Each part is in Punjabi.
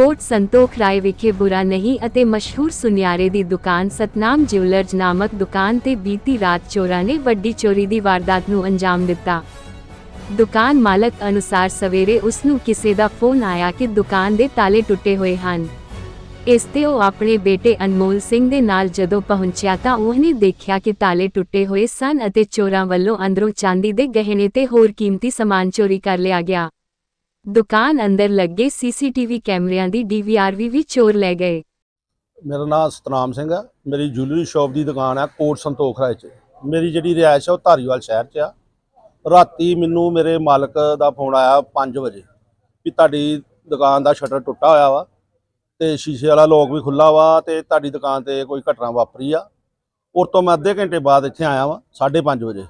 ਕੋਟ ਸੰਤੋਖ ਰਾਏ ਵਿਖੇ ਬੁਰਾ ਨਹੀਂ ਅਤੇ ਮਸ਼ਹੂਰ ਸੁਨਿਆਰੇ ਦੀ ਦੁਕਾਨ ਸਤਨਾਮ ਜਿਊਲਰਜ਼ ਨਾਮਕ ਦੁਕਾਨ ਤੇ ਬੀਤੀ ਰਾਤ ਚੋਰਾਂ ਨੇ ਵੱਡੀ ਚੋਰੀ ਦੀ ਵਾਰਦਾਤ ਨੂੰ ਅੰਜਾਮ ਦਿੱਤਾ। ਦੁਕਾਨ ਮਾਲਕ ਅਨੁਸਾਰ ਸਵੇਰੇ ਉਸ ਨੂੰ ਕਿਸੇ ਦਾ ਫੋਨ ਆਇਆ ਕਿ ਦੁਕਾਨ ਦੇ ਤਾਲੇ ਟੁੱਟੇ ਹੋਏ ਹਨ। ਇਸ ਤੇ ਉਹ ਆਪਣੇ ਬੇਟੇ ਅਨਮੋਲ ਸਿੰਘ ਦੇ ਨਾਲ ਜਦੋਂ ਪਹੁੰਚਿਆ ਤਾਂ ਉਹਨੇ ਦੇਖਿਆ ਕਿ ਤਾਲੇ ਟੁੱਟੇ ਹੋਏ ਸਨ ਅਤੇ ਚੋਰਾਂ ਵੱਲੋਂ ਅੰਦਰੋਂ ਚਾਂਦੀ ਦੇ ਗਹਿਣੇ ਤੇ ਹੋਰ ਕੀਮਤੀ ਸਮਾਨ ਚੋਰੀ ਕਰ ਲਿਆ ਗਿਆ। ਦੁਕਾਨ ਅੰਦਰ ਲੱਗੇ ਸੀਸੀਟੀਵੀ ਕੈਮਰਿਆਂ ਦੀ ਡੀਵੀਆਰ ਵੀ ਚੋਰ ਲੈ ਗਏ। ਮੇਰਾ ਨਾਮ ਸਤਨਾਮ ਸਿੰਘ ਹੈ ਮੇਰੀ ਜੁਐਲਰੀ ਸ਼ਾਪ ਦੀ ਦੁਕਾਨ ਹੈ ਕੋਟ ਸੰਤੋਖ ਰਾਏ 'ਚ। ਮੇਰੀ ਜਿਹੜੀ ਰਿਹਾਇਸ਼ ਆ ਉਹ ਧਾਰੀਵਾਲ ਸ਼ਹਿਰ 'ਚ ਆ। ਰਾਤੀ ਮੈਨੂੰ ਮੇਰੇ ਮਾਲਕ ਦਾ ਫੋਨ ਆਇਆ 5 ਵਜੇ ਵੀ ਤੁਹਾਡੀ ਦੁਕਾਨ ਦਾ ਸ਼ਟਰ ਟੁੱਟਾ ਹੋਇਆ ਵਾ ਤੇ ਸ਼ੀਸ਼ੇ ਵਾਲਾ ਲੋਕ ਵੀ ਖੁੱਲਾ ਵਾ ਤੇ ਤੁਹਾਡੀ ਦੁਕਾਨ ਤੇ ਕੋਈ ਘਟਨਾ ਵਾਪਰੀ ਆ। ਉਸ ਤੋਂ ਮੈਂ ਅੱਧੇ ਘੰਟੇ ਬਾਅਦ ਇੱਥੇ ਆਇਆ ਵਾਂ 5:30 ਵਜੇ।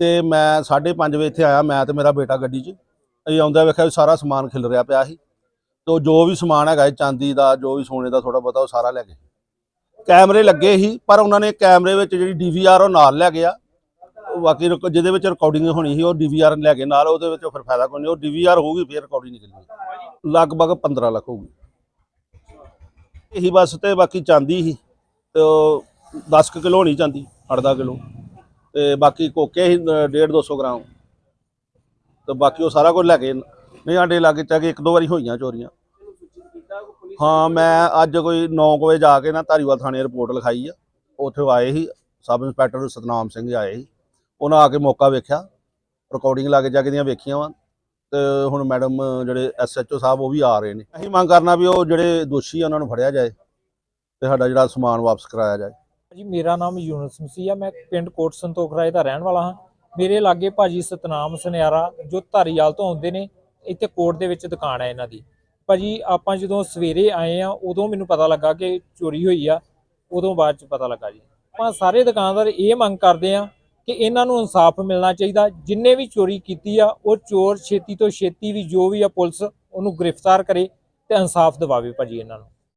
ਤੇ ਮੈਂ 5:30 ਵਜੇ ਇੱਥੇ ਆਇਆ, ਮੈਂ ਤੇ ਮੇਰਾ ਬੇਟਾ ਗੱਡੀ 'ਚ। ਅਸੀਂ ਆਉਂਦਾ ਵੇਖਿਆ ਵੀ ਸਾਰਾ ਸਮਾਨ ਖਿਲ ਰਿਹਾ ਪਿਆ ਸੀ ਤੋ ਜੋ ਵੀ ਸਮਾਨ ਹੈਗਾ ਚਾਂਦੀ ਦਾ, ਜੋ ਵੀ ਸੋਨੇ ਦਾ ਥੋੜਾ ਬਹੁਤਾ ਉਹ ਸਾਰਾ ਲੈ ਗਏ। ਕੈਮਰੇ ਲੱਗੇ ਸੀ, ਪਰ ਉਹਨਾਂ ਨੇ ਕੈਮਰੇ ਵਿੱਚ ਜਿਹੜੀ ਡੀਵੀਆਰ ਉਹ ਨਾਲ ਲੈ ਗਿਆ। ਬਾਕੀ ਰਿਕ- ਜਿਹਦੇ ਵਿੱਚ ਰਿਕਾਰਡਿੰਗ ਹੋਣੀ ਸੀ, ਉਹ ਡੀਵੀਆਰ ਲੈ ਕੇ ਨਾਲ ਉਹਦੇ ਵਿੱਚ ਫਿਰ ਫਾਇਦਾ ਕੋਈ ਨਹੀਂ, ਉਹ ਡੀਵੀਆਰ ਹੋਊਗੀ, ਫਿਰ ਰਿਕਾਰਡਿੰਗ ਨਿਕਲਣੀ ਲਗਭਗ 15 ਲੱਖ ਹੋਊਗੀ। ਇਹੀ ਬਸ ਤੇ ਬਾਕੀ ਚਾਂਦੀ ਸੀ, ਤੇ 10 ਕਿਲੋ ਹੋਣੀ ਚਾਂਦੀ 8-10 ਕਿਲੋ। ਤੇ ਬਾਕੀ ਕੋਕੇ ਸੀ 1.5 200 ਗ੍ਰਾਮ। ਤੇ ਬਾਕੀ ਉਹ ਸਾਰਾ ਕੁਝ ਲੈ ਗਏ ਨਹੀਂ ਸਾਡੇ ਲਾਗੇ ਚਾਗੇ ਇੱਕ ਦੋ ਵਾਰੀ ਹੋਈਆਂ ਚੋਰੀਆਂ। ਹਾਂ, ਮੈਂ ਅੱਜ ਕੋਈ 9 ਵਜੇ ਜਾ ਕੇ ਨਾ ਧਾਰੀਵਾਲ ਥਾਣੇ ਰਿਪੋਰਟ ਲਿਖਾਈ ਆ। ਉੱਥੇ ਆਏ ਸੀ, ਸਬ ਇੰਸਪੈਕਟਰ ਸਤਨਾਮ ਸਿੰਘ ਆਏ ਸੀ। ਉਹਨਾਂ ਆ ਕੇ ਮੌਕਾ ਵੇਖਿਆ ਰਿਕਾਰਡਿੰਗ ਲਾਗੇ ਜਾ ਕੇ ਦੀਆਂ ਵੇਖੀਆਂ ਵਾ। ਤੇ ਹੁਣ ਮੈਡਮ ਜਿਹੜੇ ਐਸਐਚਓ ਸਾਹਿਬ ਉਹ ਵੀ ਆ ਰਹੇ ਨੇ। ਅਸੀਂ ਮੰਗ ਕਰਨਾ ਵੀ ਉਹ ਜਿਹੜੇ ਦੋਸ਼ੀ ਆ, ਉਹਨਾਂ ਨੂੰ ਫੜਿਆ ਜਾਏ ਤੇ ਸਾਡਾ ਜਿਹੜਾ ਸਮਾਨ ਵਾਪਸ ਕਰਾਇਆ ਜਾਏ। ਜੀ, ਮੇਰਾ ਨਾਮ ਯੂਨਸ ਮਸੀਹ ਆ। ਮੈਂ ਪਿੰਡ ਕੋਟ ਸੰਤੋਖਰਾਏ ਦਾ ਰਹਿਣ ਵਾਲਾ ਹਾਂ। ਮੇਰੇ ਲਾਗੇ ਭਾਜੀ ਸਤਨਾਮ ਸੁਨਿਆਰਾ ਜੋ ਧਾਰੀਵਾਲ ਤੋਂ ਆਉਂਦੇ ਨੇ, ਇੱਥੇ ਕੋਰਟ ਦੇ ਵਿੱਚ ਦੁਕਾਨ ਹੈ ਇਹਨਾਂ ਦੀ। ਭਾਜੀ ਆਪਾਂ ਜਦੋਂ ਸਵੇਰੇ ਆਏ ਆ, ਉਦੋਂ ਮੈਨੂੰ ਪਤਾ ਲੱਗਾ ਕਿ ਚੋਰੀ ਹੋਈ ਆ, ਉਦੋਂ ਬਾਅਦ ਚ ਪਤਾ ਲੱਗਾ ਜੀ। ਆਪਾਂ ਸਾਰੇ ਦੁਕਾਨਦਾਰ ਇਹ ਮੰਗ ਕਰਦੇ ਆ ਕਿ ਇਹਨਾਂ ਨੂੰ ਇਨਸਾਫ ਮਿਲਣਾ ਚਾਹੀਦਾ। ਜਿੰਨੇ ਵੀ ਚੋਰੀ ਕੀਤੀ ਆ, ਉਹ ਚੋਰ ਛੇਤੀ ਤੋਂ ਛੇਤੀ ਵੀ ਜੋ ਵੀ ਆ ਪੁਲਿਸ, ਉਹਨੂੰ ਗ੍ਰਿਫਤਾਰ ਕਰੇ ਤੇ ਇਨਸਾਫ ਦਿਵਾਵੇ ਭਾਜੀ ਇਹਨਾਂ ਨੂੰ।